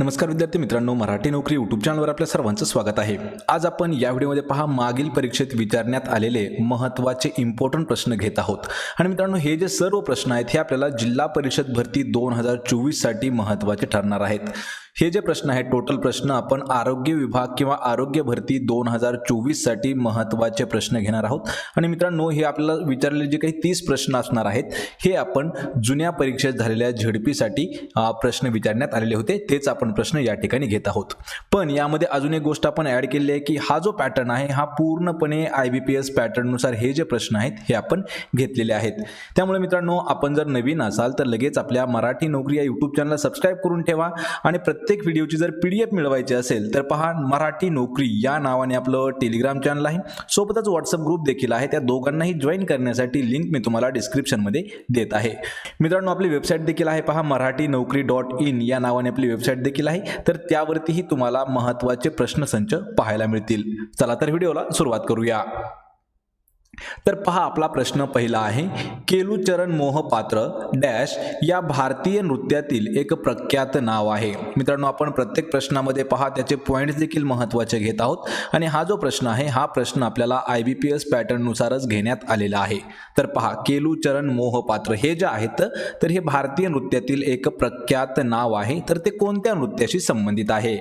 नमस्कार विद्यार्थी मित्रांनो मराठी नोकरी यूट्यूब चॅनलवर आपल्या सर्वांचं स्वागत आहे. आज आपण या व्हिडिओमध्ये पहा मागील परीक्षेत विचारण्यात आलेले महत्त्वाचे इम्पॉर्टंट प्रश्न घेत आहोत. आणि मित्रांनो हे जे सर्व प्रश्न आहेत हे आपल्याला जिल्हा परिषद भरती दोन हजार चोवीससाठी महत्त्वाचे ठरणार आहेत. हे जे प्रश्न आहेत टोटल प्रश्न आपण आरोग्य विभाग किंवा आरोग्य भरती दोन हजार चोवीससाठी महत्त्वाचे प्रश्न घेणार आहोत. आणि मित्रांनो हे आपल्याला विचारलेले जे काही तीस प्रश्न असणार आहेत हे आपण जुन्या परीक्षेत झालेल्या झेडपीसाठी प्रश्न विचारण्यात आलेले होते. तेच आपण प्रश्न या ठिकाणी घेत आहोत. पण यामध्ये अजून एक गोष्ट आपण ॲड केली आहे की हा जो पॅटर्न आहे हा पूर्णपणे आय बी पी एस पॅटर्ननुसार हे जे प्रश्न आहेत हे आपण घेतलेले आहेत. त्यामुळे मित्रांनो आपण जर नवीन असाल तर लगेच आपल्या मराठी नोकरी या यूट्यूब चॅनलला सबस्क्राईब करून ठेवा. आणि प्रत्येक प्रत्येक व्हिडिओची जर पी डी एफ मिळवायची असेल तर पहा मराठी नोकरी या नावाने आपलं टेलिग्राम चॅनल आहे. सोबतच व्हॉट्सअप ग्रुप देखील आहे. त्या दोघांनाही जॉईन करण्यासाठी लिंक मी तुम्हाला डिस्क्रिप्शनमध्ये देत आहे. मित्रांनो आपली वेबसाईट देखील आहे. पहा मराठी नोकरी डॉट इन या नावाने आपली वेबसाईट देखील आहे. तर त्यावरतीही तुम्हाला महत्त्वाचे प्रश्नसंच पाहायला मिळतील. चला तर व्हिडिओला सुरुवात करूया. तर पहा आपला प्रश्न पहिला आहे केलुचरण मोहपात्र डॅश या भारतीय नृत्यातील एक प्रख्यात नाव आहे. मित्रांनो आपण प्रत्येक प्रश्नामध्ये पहा त्याचे पॉईंट्स देखील महत्त्वाचे घेत आहोत. आणि हा जो प्रश्न आहे हा प्रश्न आपल्याला आय बी पी एस पॅटर्ननुसारच घेण्यात आलेला आहे. तर पहा केलुचरण मोहपात्र हे जे आहेत तर हे भारतीय नृत्यातील एक प्रख्यात नाव आहे. तर ते कोणत्या नृत्याशी संबंधित आहे?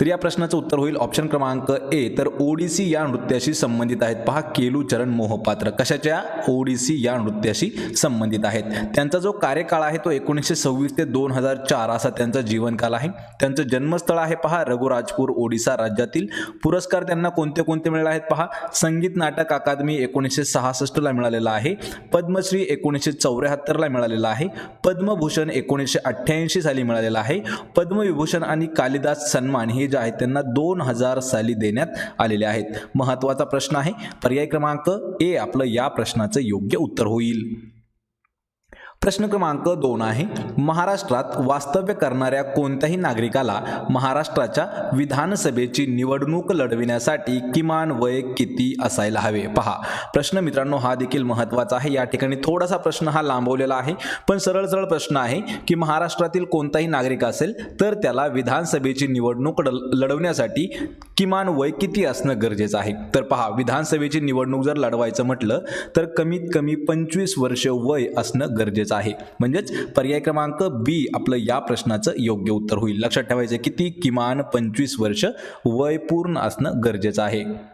तर या प्रश्नाचं उत्तर होईल ऑप्शन क्रमांक ए तर ओडिसी या नृत्याशी संबंधित आहेत. पहा केलू चरण मोहपात्र कशाच्या? ओडिसी या नृत्याशी संबंधित आहेत. त्यांचा जो कार्यकाळ आहे तो एकोणीसशे सव्वीस ते दोन हजार चार असा त्यांचा जीवनकाल आहे. त्यांचं जन्मस्थळ आहे पहा रघुराजपूर ओडिसा राज्यातील. पुरस्कार त्यांना कोणते कोणते मिळाले आहेत पहा? संगीत नाटक अकादमी एकोणीसशे सहासष्टला मिळालेला आहे. पद्मश्री एकोणीसशे चौऱ्याहत्तरला मिळालेला आहे. पद्मभूषण एकोणीसशे अठ्ठ्याऐंशी साली मिळालेला आहे. पद्मविभूषण आणि कालिदास सन्मान हे जे आहेत त्यांना दोन हजार साली देण्यात आलेले आहेत. महत्त्वाचा प्रश्न आहे. पर्याय क्रमांक ए आपलं या प्रश्नाचं योग्य उत्तर होईल. प्रश्न क्रमांक दोन आहे महाराष्ट्रात वास्तव्य करणाऱ्या कोणत्याही नागरिकाला महाराष्ट्राच्या विधानसभेची निवडणूक लढविण्यासाठी किमान वय किती असायला हवे? पहा प्रश्न मित्रांनो हा देखील महत्त्वाचा आहे. या ठिकाणी थोडासा प्रश्न हा लांबवलेला आहे पण सरळ सरळ प्रश्न आहे की महाराष्ट्रातील कोणताही नागरिक असेल तर त्याला विधानसभेची निवडणूक लढवण्यासाठी किमान वय किती असणं गरजेचं आहे? तर पहा विधानसभेची निवडणूक जर लढवायचं म्हटलं तर कमीत कमी पंचवीस वर्ष वय असणं गरजेचं आहे. म्हणजेच पर्याय क्रमांक बी आपलं या प्रश्नाचं योग्य उत्तर होईल. लक्षात ठेवायचं किती किमान पंचवीस वर्ष वय पूर्ण असणं गरजेचं आहे.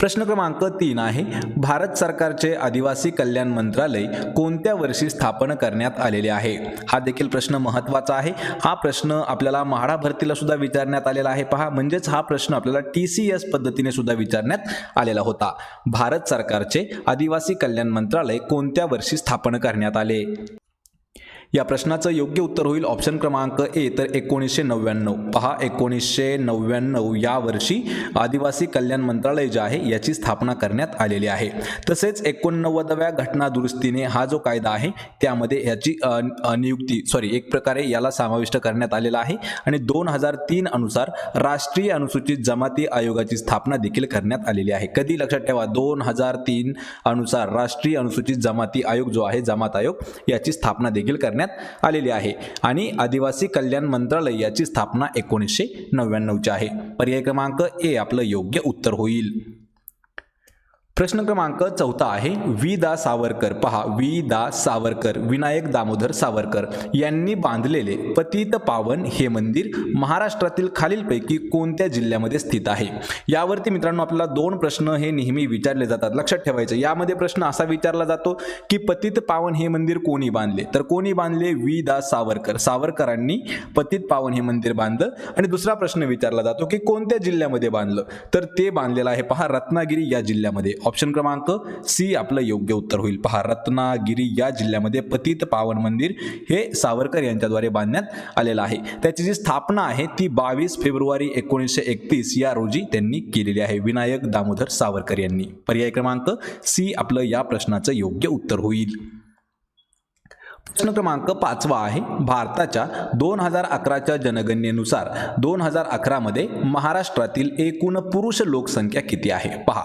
प्रश्न क्रमांक तीन आहे भारत सरकारचे आदिवासी कल्याण मंत्रालय कोणत्या वर्षी स्थापन करण्यात आलेले आहे? हा देखील प्रश्न महत्त्वाचा आहे. हा प्रश्न आपल्याला म्हाडा भरतीला सुद्धा विचारण्यात आलेला आहे. पहा म्हणजेच हा प्रश्न आपल्याला टी सी एस पद्धतीने सुद्धा विचारण्यात आलेला होता. भारत सरकारचे आदिवासी कल्याण मंत्रालय कोणत्या वर्षी स्थापन करण्यात आले? या प्रश्नाचं योग्य उत्तर होईल ऑप्शन क्रमांक ए तर एकोणीसशे नव्याण्णव. पहा एकोणीसशे नव्याण्णव या वर्षी आदिवासी कल्याण मंत्रालय जे आहे याची स्थापना करण्यात आलेली आहे. तसेच एकोणनव्वदव्या घटना दुरुस्तीने हा जो कायदा आहे त्यामध्ये याची नियुक्ती सॉरी एक प्रकारे याला समाविष्ट करण्यात आलेला आहे. आणि दोन हजार तीन अनुसार राष्ट्रीय अनुसूचित जमाती आयोगाची स्थापना देखील करण्यात आलेली आहे. कधी लक्षात ठेवा दोन हजार तीन अनुसार राष्ट्रीय अनुसूचित जमाती आयोग जो आहे जमात आयोग याची स्थापना देखील करण्यात आलेली आहे. आणि आदिवासी कल्याण मंत्रालय याची स्थापना एकोणीसशे नव्याण्णवची आहे. पर्याय क्रमांक ए आपलं योग्य उत्तर होईल. प्रश्न क्रमांक चौथा आहे वी दा सावरकर. पहा वि दा सावरकर विनायक दामोदर सावरकर यांनी बांधलेले पतित पावन हे मंदिर महाराष्ट्रातील खालीलपैकी कोणत्या जिल्ह्यामध्ये स्थित आहे? यावरती मित्रांनो आपल्याला दोन प्रश्न हे नेहमी विचारले जातात. लक्षात ठेवायचं. यामध्ये प्रश्न असा विचारला जातो की पतित पावन हे मंदिर कोणी बांधले? तर कोणी बांधले? वी दा सावरकर. सावरकरांनी पतित पावन हे मंदिर बांधलं. आणि दुसरा प्रश्न विचारला जातो की कोणत्या जिल्ह्यामध्ये बांधलं? तर ते बांधलेलं आहे पहा रत्नागिरी या जिल्ह्यामध्ये. ऑप्शन क्रमांक सी आपलं योग्य उत्तर होईल. पहा रत्नागिरी या जिल्ह्यामध्ये पतित पावन मंदिर हे सावरकर यांच्याद्वारे बांधण्यात आलेलं आहे. त्याची जी स्थापना आहे ती बावीस फेब्रुवारी एकोणीसशे एकतीस या रोजी त्यांनी केलेली आहे. विनायक दामोदर सावरकर यांनी. पर्याय क्रमांक सी आपलं या प्रश्नाचं योग्य उत्तर होईल. प्रश्न क्रमांक पाचवा आहे. भारताच्या दोन हजार अकराच्या जनगणनेनुसार दोन हजार अकरामध्ये महाराष्ट्रातील एकूण पुरुष लोकसंख्या किती आहे? पहा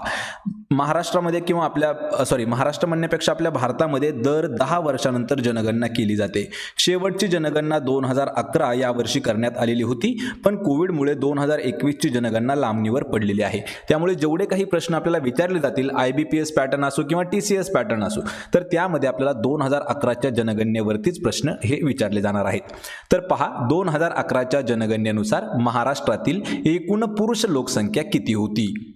महाराष्ट्रामध्ये किंवा आपल्या सॉरी महाराष्ट्र म्हणण्यापेक्षा आपल्या भारतामध्ये दर दहा वर्षानंतर जनगणना केली जाते. शेवटची जनगणना दोन हजार अकरा या वर्षी करण्यात आलेली होती पण कोविडमुळे दोन हजार एकवीसची जनगणना लांबणीवर पडलेली आहे. त्यामुळे जेवढे काही प्रश्न आपल्याला विचारले जातील I B P S pattern असो किंवा टी सी एस पॅटर्न असो तर त्यामध्ये आपल्याला दोन हजार अकराच्या जनगणनेवरतीच प्रश्न हे विचारले जाणार आहेत. तर पहा दोन हजार अकराच्या जनगणनेनुसार महाराष्ट्रातील एकूण पुरुष लोकसंख्या किती होती?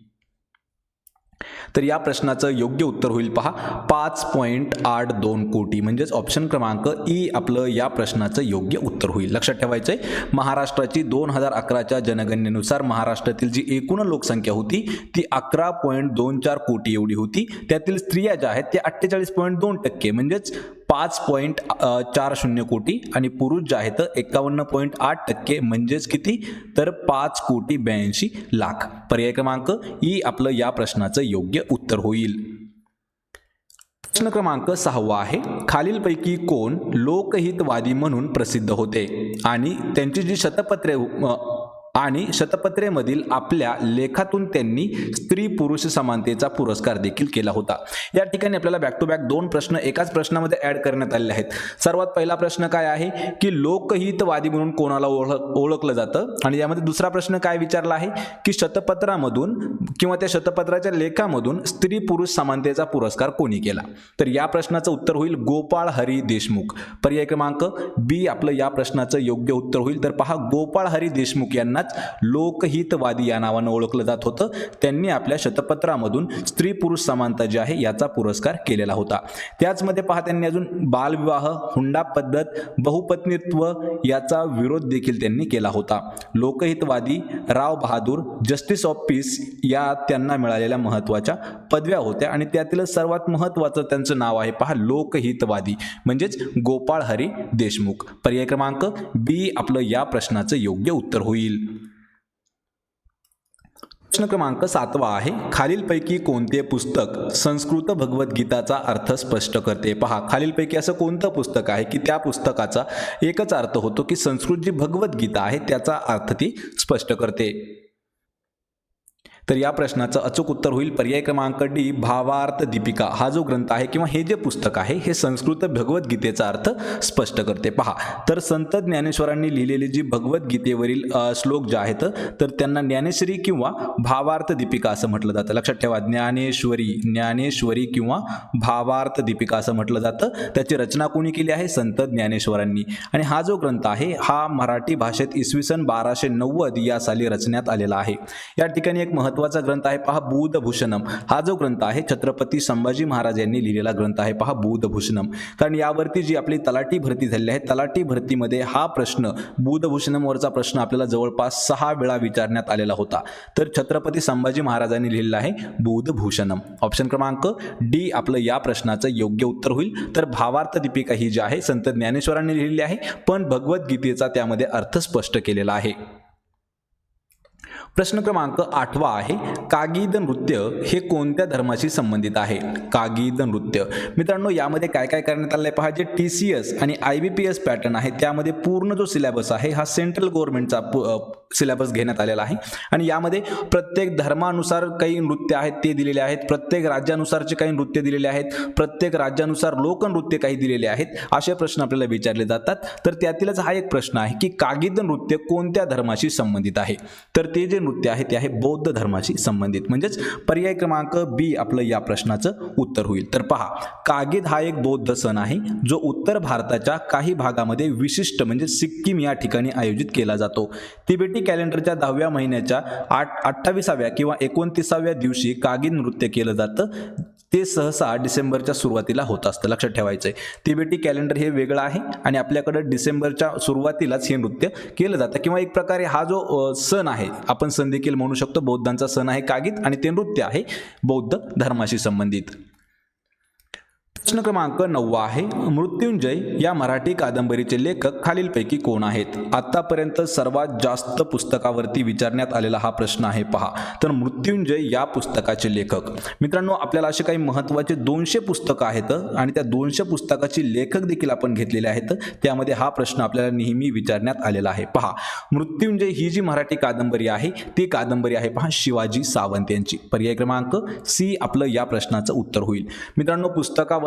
तर या प्रश्नाचं योग्य उत्तर होईल पहा. पाच पॉईंट आठ दोन कोटी म्हणजेच ऑप्शन क्रमांक ई आपलं या प्रश्नाचं योग्य उत्तर होईल. लक्षात ठेवायचं आहे महाराष्ट्राची दोन हजार अकराच्या जनगणनेनुसार महाराष्ट्रातील जी एकूण लोकसंख्या होती ती अकरा पॉईंट दोन चार कोटी एवढी होती. त्यातील स्त्रिया ज्या आहेत त्या अठ्ठेचाळीस पॉईंट दोन टक्के म्हणजेच पाच पॉईंट चार शून्य कोटी आणि पुरुष जे आहेत एकावन्न पॉईंट आठ टक्के. म्हणजेच किती? तर पाच कोटी ब्याऐंशी लाख. पर्याय क्रमांक ई आपलं या प्रश्नाचं योग्य उत्तर होईल. प्रश्न क्रमांक सहावा आहे खालीलपैकी कोण लोकहितवादी म्हणून प्रसिद्ध होते? आणि त्यांची जी शतपत्रे आणि शतपत्रेमधील आपल्या लेखातून त्यांनी स्त्री पुरुष समानतेचा पुरस्कार देखील केला होता. या ठिकाणी आपल्याला बॅक टू बॅक दोन प्रश्न एकाच प्रश्नामध्ये ऍड करण्यात आलेले आहेत. सर्वात पहिला प्रश्न काय आहे? की लोकहितवादी म्हणून कोणाला ओळख ओळखलं जातं? आणि यामध्ये दुसरा प्रश्न काय विचारला आहे? की शतपत्रामधून किंवा त्या शतपत्राच्या लेखामधून स्त्री पुरुष समानतेचा पुरस्कार कोणी केला? तर या प्रश्नाचं उत्तर होईल गोपाळ हरी देशमुख. पर्याय क्रमांक बी आपलं या प्रश्नाचं योग्य उत्तर होईल. तर पहा गोपाळ हरी देशमुख यांना त्यांनाच लोकहितवादी या नावानं ओळखलं जात होतं. त्यांनी आपल्या शतपत्रामधून स्त्री पुरुष समानता जी आहे याचा पुरस्कार केलेला होता. त्याचमध्ये पहा त्यांनी अजून बालविवाह हुंडा पद्धत बहुपत्नीत्व याचा विरोध देखील त्यांनी केला होता. Lokhitwadi Rao Bahadur justice of peace या त्यांना मिळालेल्या महत्त्वाच्या पदव्या होत्या. आणि त्यातील सर्वात महत्त्वाचं त्यांचं नाव आहे पहा लोकहितवादी. म्हणजेच गोपाळ हरी देशमुख. पर्याय क्रमांक बी आपलं या प्रश्नाचं योग्य उत्तर होईल. प्रश्न क्रमांक सातवा आहे. खालीलपैकी कोणते पुस्तक संस्कृत भगवद्गीताचा अर्थ स्पष्ट करते? पहा खालीलपैकी असं कोणतं पुस्तक आहे की त्या पुस्तकाचा एकच अर्थ होतो की संस्कृत जी भगवद्गीता आहे त्याचा अर्थ ती स्पष्ट करते? तर या प्रश्नाचं अचूक उत्तर होईल. पर्याय क्रमांक डी भावार्थ दीपिका. हा जो ग्रंथ आहे किंवा हे जे पुस्तक आहे हे संस्कृत भगवद्गीतेचा अर्थ स्पष्ट करते. पहा तर संत ज्ञानेश्वरांनी लिहिलेली जी भगवद्गीतेवरील श्लोक जे आहेत तर त्यांना ज्ञानेश्वरी किंवा भावार्थ दीपिका असं म्हटलं जातं. लक्षात ठेवा ज्ञानेश्वरी ज्ञानेश्वरी किंवा भावार्थ दीपिका असं म्हटलं जातं. त्याची रचना कोणी केली आहे? संत ज्ञानेश्वरांनी. आणि हा जो ग्रंथ आहे हा मराठी भाषेत इसवी सन बाराशे नव्वद या साली रचण्यात आलेला आहे. या ठिकाणी एक महत्त्वाचा ग्रंथ आहे. पहा बुधभूषणम. हा जो ग्रंथ आहे छत्रपती संभाजी महाराज यांनी लिहिलेला ग्रंथ आहे. पहा बुधभूषणम. कारण यावरती जी आपली तलाठी भरती झालेली आहे तलाठी भरतीमध्ये हा प्रश्न बुधभूषणमवरचा प्रश्न आपल्याला जवळपास सहा वेळा विचारण्यात आलेला होता. तर छत्रपती संभाजी महाराजांनी लिहिलेला आहे बुधभूषणम. ऑप्शन क्रमांक डी आपलं या प्रश्नाचं योग्य उत्तर होईल. तर भावार्थ दीपिका ही जी आहे संत ज्ञानेश्वरांनी लिहिलेली आहे पण भगवद्गीतेचा त्यामध्ये अर्थ स्पष्ट केलेला आहे. प्रश्न क्रमांक आठवा आहे कागीद नृत्य हे कोणत्या धर्माशी संबंधित आहे? कागीद नृत्य. मित्रांनो यामध्ये काय काय करण्यात आलं आहे पहा जे टी सी एस आणि I B P S pattern आहे त्यामध्ये पूर्ण जो सिलेबस आहे हा सेंट्रल गव्हर्नमेंटचा सिलेबस घेण्यात आलेला आहे. आणि यामध्ये प्रत्येक धर्मानुसार काही नृत्य आहेत ते दिलेले आहेत. प्रत्येक राज्यानुसारचे काही नृत्य दिलेले आहेत. प्रत्येक राज्यानुसार लोकनृत्य काही दिलेले आहेत असे प्रश्न आपल्याला विचारले जातात. तर त्यातीलच हा एक प्रश्न आहे की कागीद नृत्य कोणत्या धर्माशी संबंधित आहे? तर ते जे नृत्य आहे ते आहे बौद्ध धर्माशी संबंधित. म्हणजेच पर्याय क्रमांक बी आपलं या प्रश्नाचं उत्तर होईल. तर पहा कागीद हा एक बौद्ध सण आहे जो उत्तर भारताच्या काही भागामध्ये विशिष्ट म्हणजे सिक्कीम या ठिकाणी आयोजित केला जातो. तिबेटी कॅलेंडरच्या दहाव्या महिन्याच्या आठ अठ्ठावीसाव्या किंवा एकोणतीसाव्या दिवशी कागीद नृत्य केलं जातं. ते सहसा डिसेंबरच्या सुरुवातीला होत असतं लक्षात ठेवायचं आहे तिबेटी कॅलेंडर हे वेगळं आहे आणि आपल्याकडं डिसेंबरच्या सुरुवातीलाच हे नृत्य केलं जातं. किंवा एक प्रकारे हा जो सण आहे आपण सण देखील म्हणू शकतो बौद्धांचा सण आहे कागित आणि ते नृत्य आहे बौद्ध धर्माशी संबंधित. प्रश्न क्रमांक नववा आहे. मृत्युंजय या मराठी कादंबरीचे लेखक खालीलपैकी कोण आहेत? आतापर्यंत सर्वात जास्त पुस्तकावरती विचारण्यात आलेला हा प्रश्न आहे पहा. तर मृत्युंजय या पुस्तकाचे लेखक. मित्रांनो आपल्याला असे काही महत्त्वाचे दोनशे पुस्तकं आहेत आणि त्या दोनशे पुस्तकाची लेखक देखील आपण घेतलेले आहेत. त्यामध्ये हा प्रश्न आपल्याला नेहमी विचारण्यात आलेला आहे. पहा. मृत्युंजय ही जी मराठी कादंबरी आहे ती कादंबरी आहे पहा शिवाजी सावंत यांची. पर्याय क्रमांक सी आपलं या प्रश्नाचं उत्तर होईल. मित्रांनो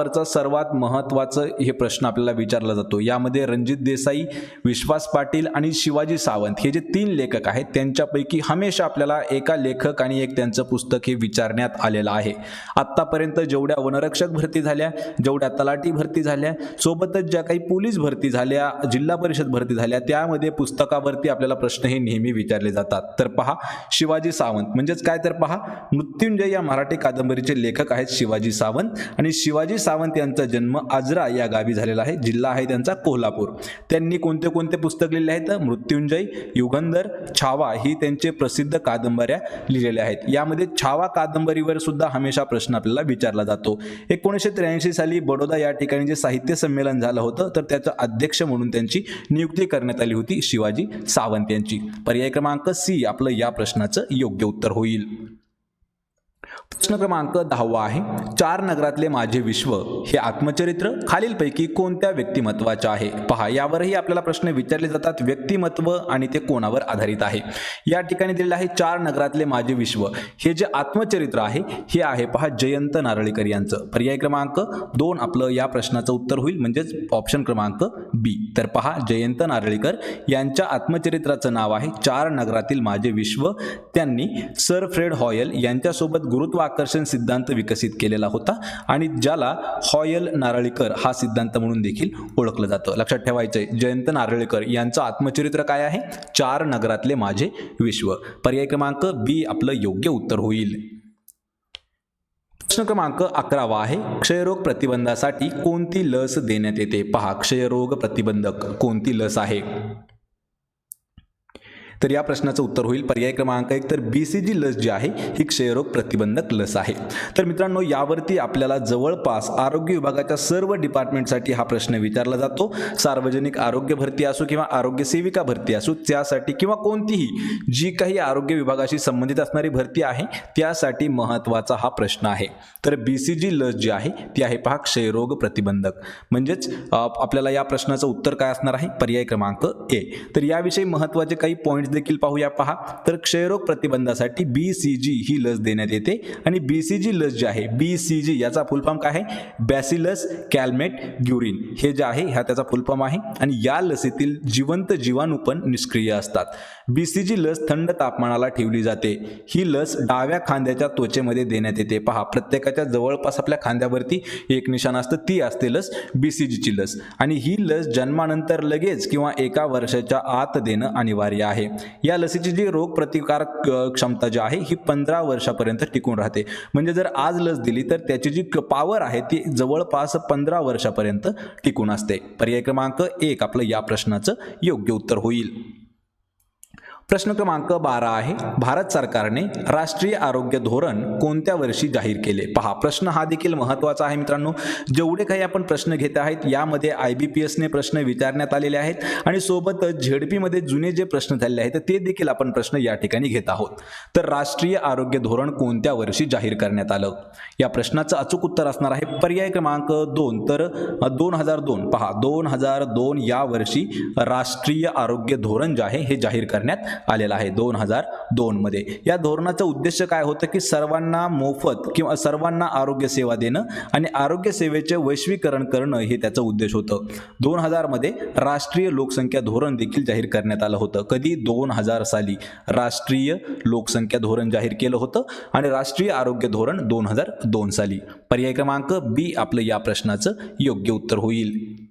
पुस्तकावरचा सर्वात महत्त्वाचं हे प्रश्न आपल्याला विचारला जातो. यामध्ये रणजित देसाई विश्वास पाटील आणि शिवाजी सावंत हे जे तीन लेखक आहेत त्यांच्यापैकी हमेशा आपल्याला एका लेखक आणि एक त्यांचं पुस्तक हे विचारण्यात आलेलं आहे. आत्तापर्यंत जेवढ्या वनरक्षक भरती झाल्या जेवढ्या तलाठी भरती झाल्या सोबतच ज्या काही पोलीस भरती झाल्या जिल्हा परिषद भरती झाल्या त्यामध्ये पुस्तकावरती आपल्याला प्रश्न हे नेहमी विचारले जातात. तर पहा शिवाजी सावंत. म्हणजेच काय तर पहा मृत्युंजय या मराठी कादंबरीचे लेखक आहेत शिवाजी सावंत आणि शिवाजी सावंत सावंत यांचा जन्म आजरा या गावी झालेला आहे. जिल्हा आहे त्यांचा कोल्हापूर. त्यांनी कोणते कोणते पुस्तक लिहिले आहेत? मृत्युंजय युगंधर छावा ही त्यांचे प्रसिद्ध कादंबऱ्या लिहिलेल्या आहेत. यामध्ये छावा कादंबरीवर सुद्धा हमेशा प्रश्न आपल्याला विचारला जातो. एकोणीसशे त्र्याऐंशी साली बडोदा या ठिकाणी जे साहित्य संमेलन झालं होतं तर त्याचं अध्यक्ष म्हणून त्यांची नियुक्ती करण्यात आली होती शिवाजी सावंत यांची. पर्याय क्रमांक सी आपलं या प्रश्नाचं योग्य उत्तर होईल. प्रश्न क्रमांक दहावा आहे. चार नगरातले माझे विश्व हे आत्मचरित्र खालीलपैकी कोणत्या व्यक्तिमत्वाचे आहे? पहा यावरही आपल्याला प्रश्न विचारले जातात. व्यक्तिमत्व आणि ते कोणावर आधारित आहे? या ठिकाणी दिलेलं आहे चार नगरातले माझे विश्व. हे जे आत्मचरित्र आहे हे आहे पहा जयंत नारळीकर यांचं. पर्याय क्रमांक दोन आपलं या प्रश्नाचं उत्तर होईल म्हणजेच ऑप्शन क्रमांक बी तर पहा जयंत नारळीकर यांच्या आत्मचरित्राचं नाव आहे चार नगरातील माझे विश्व. त्यांनी सर फ्रेड हॉयल यांच्यासोबत गुरुत्व गुरुत्वाकर्षण सिद्धांत विकसित केलेला होता आणि ज्याला हॉयल नारळीकर हा सिद्धांत म्हणून देखील ओळखलं जातं. लक्षात ठेवायचं आहे जयंत नारळीकर यांचं आत्मचरित्र काय आहे? चार नगरातले माझे विश्व. पर्याय क्रमांक बी आपलं योग्य उत्तर होईल. प्रश्न क्रमांक अकरावा आहे क्षयरोग प्रतिबंधासाठी कोणती लस देण्यात येते? पहा क्षयरोग प्रतिबंधक कोणती लस आहे? तर या प्रश्नाचं उत्तर होईल. पर्याय क्रमांक एक. तर बी सी जी लस जी आहे ही क्षयरोग प्रतिबंधक लस आहे. तर मित्रांनो यावरती आपल्याला जवळपास आरोग्य विभागाच्या सर्व डिपार्टमेंटसाठी हा प्रश्न विचारला जातो. सार्वजनिक आरोग्य भरती असो किंवा आरोग्य सेविका भरती असो त्यासाठी किंवा कोणतीही जी काही आरोग्य विभागाशी संबंधित असणारी भरती आहे त्यासाठी महत्त्वाचा हा प्रश्न आहे. तर बी सी जी लस जी आहे ती आहे पहा क्षयरोग प्रतिबंधक. म्हणजेच आपल्याला या प्रश्नाचं उत्तर काय असणार आहे? पर्याय क्रमांक ए. तर याविषयी महत्त्वाचे काही पॉईंट्स देखील पाहूया. पहा. तर क्षयरोग प्रतिबंधासाठी बी सी जी ही लस देण्यात येते आणि बी सी जी लस जी आहे बी सी जी याचा फुलफॉर्म काय आहे? बॅसिलस कॅल्मेट ग्युरिन हे जे आहे ह्या त्याचा फुलफॉर्म आहे आणि या लसीतील जिवंत जीवाणू पण निष्क्रिय असतात. बी सी जी लस थंड तापमानाला ठेवली जाते. ही लस डाव्या खांद्याच्या त्वचेमध्ये देण्यात येते. पहा प्रत्येकाच्या जवळपास आपल्या खांद्यावरती एक निशाण असतं ती असते लस बी सी जीची लस. आणि ही लस जन्मानंतर लगेच किंवा एका वर्षाच्या आत देणं अनिवार्य आहे. या लसीची जी रोग प्रतिकार क्षमता जी आहे ही पंधरा वर्षापर्यंत टिकून राहते. म्हणजे जर आज लस दिली तर त्याची जी पॉवर आहे ती जवळपास पंधरा वर्षापर्यंत टिकून असते. पर्याय क्रमांक एक आपलं या प्रश्नाचं योग्य उत्तर होईल. प्रश्न क्रमांक बारा आहे. भारत सरकारने राष्ट्रीय आरोग्य धोरण कोणत्या वर्षी जाहीर केले? पहा प्रश्न हा देखील महत्त्वाचा आहे मित्रांनो. जेवढे काही आपण प्रश्न घेत आहेत यामध्ये आय बी पी एसने प्रश्न विचारण्यात आलेले आहेत आणि सोबतच झेडपीमध्ये जुने जे प्रश्न झालेले आहेत ते देखील आपण प्रश्न या ठिकाणी घेत आहोत. तर राष्ट्रीय आरोग्य धोरण कोणत्या वर्षी जाहीर करण्यात आलं? या प्रश्नाचं अचूक उत्तर असणार आहे पर्याय क्रमांक दोन. तर दोन हजार दोन. पहा दोन हजार दोन या वर्षी राष्ट्रीय आरोग्य धोरण जे आहे हे जाहीर करण्यात आलेला आहे दोन हजार दोनमध्ये या धोरणाचं उद्देश काय होतं की सर्वांना मोफत किंवा सर्वांना आरोग्य सेवा देणं आणि आरोग्य सेवेचे वैश्वीकरण करणं हे त्याचं उद्देश होतं. दोन हजारमध्ये राष्ट्रीय लोकसंख्या धोरण देखील जाहीर करण्यात आलं होतं. कधी? दोन हजार साली. राष्ट्रीय लोकसंख्या धोरण जाहीर केलं होतं आणि राष्ट्रीय आरोग्य धोरण दोन हजार दोन साली. पर्याय क्रमांक बी आपलं या प्रश्नाचं योग्य उत्तर होईल.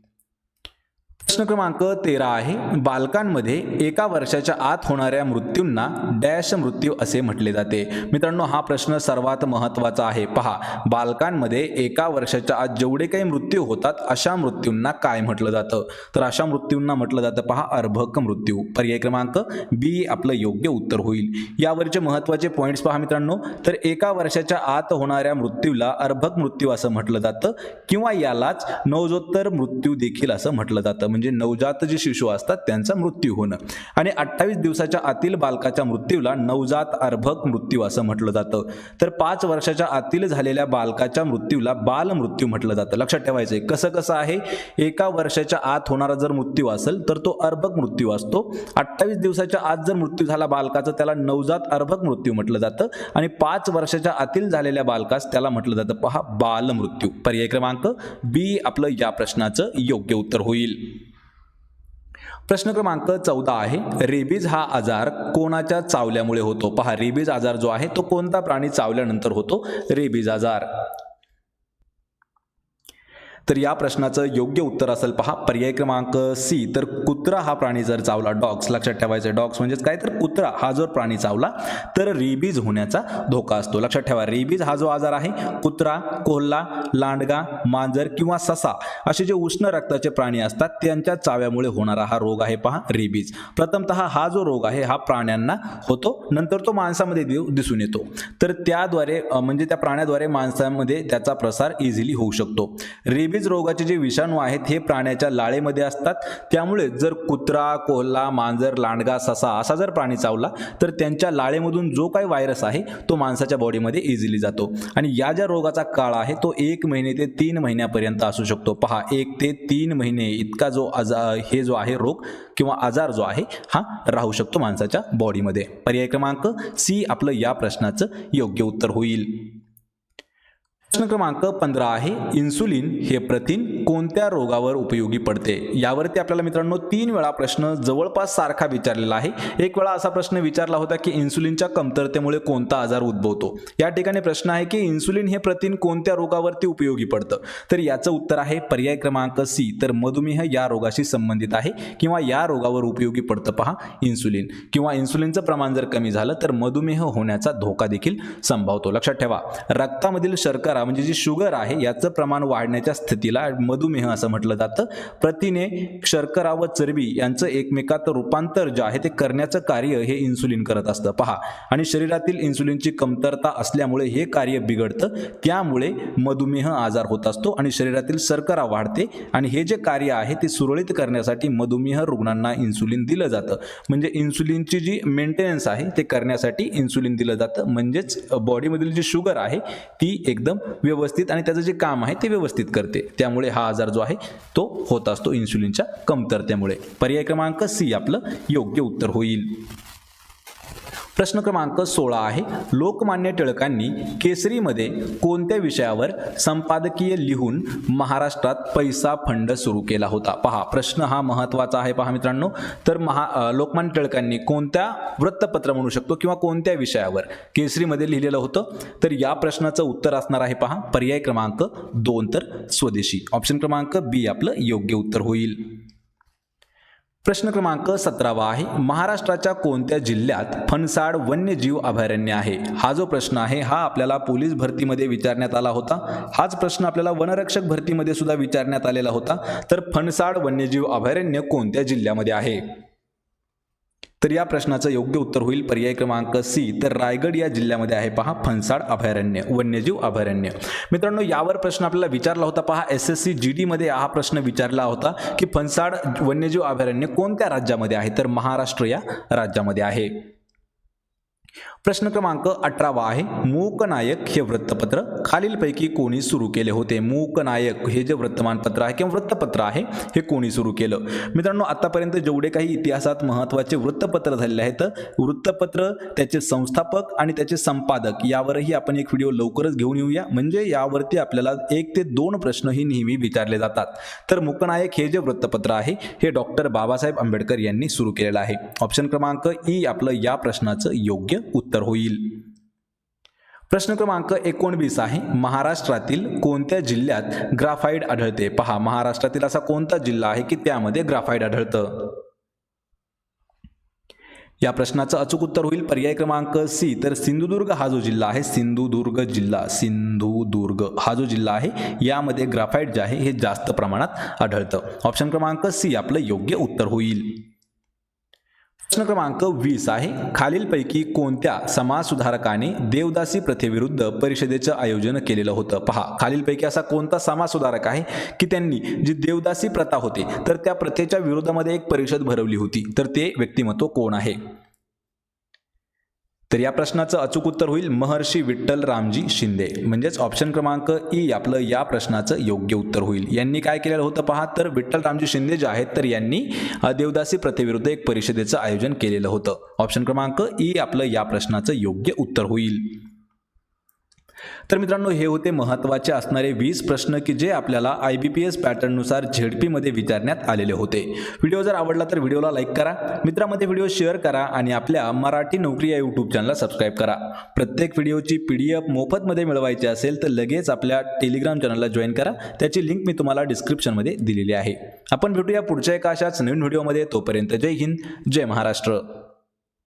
प्रश्न क्रमांक तेरा आहे. बालकांमध्ये एका वर्षाच्या आत होणाऱ्या मृत्यूंना डॅश मृत्यू असे म्हटले जाते. मित्रांनो हा प्रश्न सर्वात महत्त्वाचा आहे. पहा बालकांमध्ये एका वर्षाच्या आत जेवढे काही मृत्यू होतात अशा मृत्यूंना काय म्हटलं जातं? तर अशा मृत्यूंना म्हटलं जातं पहा अर्भक मृत्यू. पर्याय क्रमांक बी आपलं योग्य उत्तर होईल. यावरचे महत्त्वाचे पॉईंट्स पहा मित्रांनो. तर एका वर्षाच्या आत होणाऱ्या मृत्यूला अर्भक मृत्यू असं म्हटलं जातं किंवा यालाच नवजोत्तर मृत्यू देखील असं म्हटलं जातं. म्हणजे म्हणजे नवजात जे शिशू असतात त्यांचा मृत्यू होणं. आणि अठ्ठावीस दिवसाच्या आतील बालकाच्या मृत्यूला नवजात अर्भक मृत्यू असं म्हटलं जातं. तर पाच वर्षाच्या आतील झालेल्या बालकाच्या मृत्यूला बाल मृत्यू म्हटलं जातं. लक्षात ठेवायचं आहे कसं कसं आहे? एका वर्षाच्या आत होणारा जर मृत्यू असेल तर तो अर्भक मृत्यू असतो. अठ्ठावीस दिवसाच्या आत जर मृत्यू झाला बालकाचा त्याला नवजात अर्भक मृत्यू म्हटलं जातं. आणि पाच वर्षाच्या आतील झालेल्या बालकास त्याला म्हटलं जातं पहा बालमृत्यू पर्याय क्रमांक बी आपलं या प्रश्नाचं योग्य उत्तर होईल. प्रश्न क्रमांक चौदा आहे. रेबीज हा आजार कोणाच्या चावल्यामुळे होतो? पहा रेबीज आजार जो आहे तो कोणता प्राणी चावल्यानंतर होतो? रेबीज आजार. तर या प्रश्नाचं योग्य उत्तर असेल पहा. पर्याय क्रमांक सी तर कुत्रा हा प्राणी जर चावला डॉग्स लक्षात ठेवायचं डॉग्स म्हणजेच काय? तर कुत्रा हा जर प्राणी चावला तर रेबीज होण्याचा धोका असतो. लक्षात ठेवा रेबीज हा जो आजार आहे कुत्रा कोल्हा लांडगा मांजर किंवा ससा असे जे उष्ण रक्ताचे प्राणी असतात त्यांच्या चाव्यामुळे होणारा हा रोग आहे पहा रेबीज. प्रथमतः हा जो रोग आहे हा प्राण्यांना होतो नंतर तो माणसामध्ये दिसून येतो. तर त्याद्वारे म्हणजे त्या प्राण्याद्वारे माणसामध्ये त्याचा प्रसार इझिली होऊ शकतो. रेबीज रोगाचे जे विषाणू आहेत हे प्राण्याच्या लाळेमध्ये असतात. त्यामुळे जर कुत्रा कोल्हा मांजर लांडगा ससा असा जर प्राणी चावला तर त्यांच्या लाळेमधून जो काही व्हायरस आहे तो माणसाच्या बॉडीमध्ये इझिली जातो. आणि या ज्या रोगाचा काळ आहे तो एक महिने ते तीन महिन्यापर्यंत असू शकतो. पहा एक ते तीन महिने इतका जो आजार हे जो आहे रोग किंवा आजार जो आहे हा राहू शकतो माणसाच्या बॉडीमध्ये. पर्याय क्रमांक सी आपलं या प्रश्नाचं योग्य उत्तर होईल. प्रश्न क्रमांक पंधरा आहे इन्सुलिन हे प्रथिन कोणत्या रोगावर उपयोगी पडते? यावरती आपल्याला मित्रांनो तीन वेळा प्रश्न जवळपास सारखा विचारलेला आहे. एक वेळा असा प्रश्न विचारला होता की इन्सुलिनच्या कमतरतेमुळे कोणता आजार उद्भवतो? या ठिकाणी प्रश्न आहे की इन्सुलिन हे प्रथिन कोणत्या रोगावरती उपयोगी पडतं? तर याचं उत्तर आहे पर्याय क्रमांक सी तर मधुमेह या रोगाशी संबंधित आहे किंवा या रोगावर उपयोगी पडतं पहा इन्सुलिन. किंवा इन्सुलिनचं प्रमाण जर कमी झालं तर मधुमेह होण्याचा धोका देखील संभावतो. लक्षात ठेवा. रक्तामधील शर्करा म्हणजे जी शुगर आहे याचं प्रमाण वाढण्याच्या स्थितीला मधुमेह असं म्हटलं जातं. प्रथिने शर्करा व चरबी यांचं एकमेकात रूपांतर जे आहे ते करण्याचं कार्य हे इन्सुलिन करत असतं. पहा आणि शरीरातील इन्सुलिनची कमतरता असल्यामुळे हे कार्य बिघडतं. त्यामुळे मधुमेह आजार होत असतो आणि शरीरातील शर्करा वाढते आणि हे जे कार्य आहे ते सुरळीत करण्यासाठी मधुमेह रुग्णांना इन्सुलिन दिलं जातं. म्हणजे इन्सुलिनची जी मेंटेनन्स आहे ते करण्यासाठी इन्सुलिन दिलं जातं. म्हणजेच बॉडीमधील जी शुगर आहे ती एकदम व्यवस्थित आणि त्याचं जे काम आहे ते व्यवस्थित करते. त्यामुळे हा आजार जो आहे तो होत असतो इन्सुलिनच्या कमतरतेमुळे. पर्याय क्रमांक सी आपलं योग्य उत्तर होईल. प्रश्न क्रमांक सोळा आहे. लोकमान्य टिळकांनी केसरीमध्ये कोणत्या विषयावर संपादकीय लिहून महाराष्ट्रात पैसा फंड सुरू केला होता? पहा प्रश्न हा महत्त्वाचा आहे पहा मित्रांनो. तर महा लोकमान्य टिळकांनी कोणत्या वृत्तपत्र म्हणू शकतो किंवा कोणत्या विषयावर केसरीमध्ये लिहिलेलं होतं? तर या प्रश्नाचं उत्तर असणार आहे पहा. पर्याय क्रमांक दोन तर स्वदेशी. ऑप्शन क्रमांक बी आपलं योग्य उत्तर होईल. प्रश्न क्रमांक सतरावा आहे. महाराष्ट्राच्या कोणत्या जिल्ह्यात फणसाड वन्यजीव अभयारण्य आहे? हा जो प्रश्न आहे हा आपल्याला पोलीस भरतीमध्ये विचारण्यात आला होता. हाच प्रश्न आपल्याला वनरक्षक भरतीमध्ये सुद्धा विचारण्यात आलेला होता. तर फणसाड वन्यजीव अभयारण्य कोणत्या जिल्ह्यामध्ये आहे? तर या प्रश्नाचं योग्य उत्तर होईल पर्याय क्रमांक सी. तर रायगड या जिल्ह्यामध्ये आहे. पहा फणसाड अभयारण्य वन्यजीव अभयारण्य. मित्रांनो यावर प्रश्न आपल्याला विचारला होता. पहा एस एस सी जी डीमध्ये हा प्रश्न विचारला होता की फणसाड वन्यजीव अभयारण्य कोणत्या राज्यामध्ये आहे? तर महाराष्ट्र या राज्यामध्ये आहे. प्रश्न क्रमांक अठरावा आहे. मूकनायक हे वृत्तपत्र. खालीलपैकी कोणी सुरू केले होते? मूकनायक हे जे वृत्तमानपत्र आहे किंवा वृत्तपत्र आहे हे कोणी सुरू केलं? मित्रांनो आतापर्यंत जेवढे काही इतिहासात महत्त्वाचे वृत्तपत्र झालेले आहेत वृत्तपत्र त्याचे संस्थापक आणि त्याचे संपादक यावरही आपण एक व्हिडिओ लवकरच घेऊन येऊया. म्हणजे यावरती आपल्याला एक ते दोन प्रश्नही नेहमी विचारले जातात. तर मूकनायक हे जे वृत्तपत्र आहे हे डॉक्टर बाबासाहेब आंबेडकर यांनी सुरू केलेलं आहे. ऑप्शन क्रमांक ई आपलं या प्रश्नाचं योग्य उत्तर. उत्तर होईल. प्रश्न क्रमांक एकोणवीस आहे. महाराष्ट्रातील कोणत्या जिल्ह्यात ग्राफाईड आढळते? पहा महाराष्ट्रातील असा कोणता जिल्हा आहे की त्यामध्ये ग्राफाईड आढळतं? या प्रश्नाचं अचूक उत्तर होईल. पर्याय क्रमांक सी. तर सिंधुदुर्ग हा जो जिल्हा आहे सिंधुदुर्ग जिल्हा सिंधुदुर्ग हा जो जिल्हा आहे यामध्ये ग्राफाईट जे आहे हे जास्त प्रमाणात आढळतं. ऑप्शन क्रमांक सी आपलं योग्य उत्तर होईल. प्रश्न क्रमांक वीस आहे खालीलपैकी कोणत्या समाजसुधारकाने देवदासी प्रथेविरुद्ध परिषदेचं आयोजन केलेलं होतं? पहा खालीलपैकी असा कोणता समाजसुधारक आहे की त्यांनी जी देवदासी प्रथा होती तर त्या प्रथेच्या विरोधामध्ये एक परिषद भरवली होती? तर ते व्यक्तिमत्व कोण आहे? तर या प्रश्नाचं अचूक उत्तर होईल महर्षी विठ्ठल रामजी शिंदे. म्हणजेच ऑप्शन क्रमांक ई आपलं या प्रश्नाचं योग्य उत्तर होईल. यांनी काय केलेलं होतं पहा तर विठ्ठल रामजी शिंदे जे आहेत तर यांनी देवदासी प्रथेविरुद्ध एक परिषदेचं आयोजन केलेलं होतं. ऑप्शन क्रमांक ई आपलं या प्रश्नाचं योग्य उत्तर होईल. तर मित्रांनो हे होते महत्त्वाचे असणारे वीस प्रश्न की जे आपल्याला आय बी पी एस पॅटर्ननुसार झेडपीमध्ये विचारण्यात आलेले होते. व्हिडिओ जर आवडला तर व्हिडिओला लाईक करा मित्रामध्ये व्हिडिओ शेअर करा आणि आपल्या मराठी नोकरी या यूट्यूब चॅनलला सबस्क्राईब करा. प्रत्येक व्हिडिओची पी डी एफ मोफतमध्ये मिळवायची असेल तर लगेच आपल्या टेलिग्राम चॅनलला जॉईन करा. त्याची लिंक मी तुम्हाला डिस्क्रिप्शनमध्ये दिलेली आहे. आपण भेटूया पुढच्या एका अशाच नवीन व्हिडिओमध्ये तोपर्यंत जय हिंद जय महाराष्ट्र.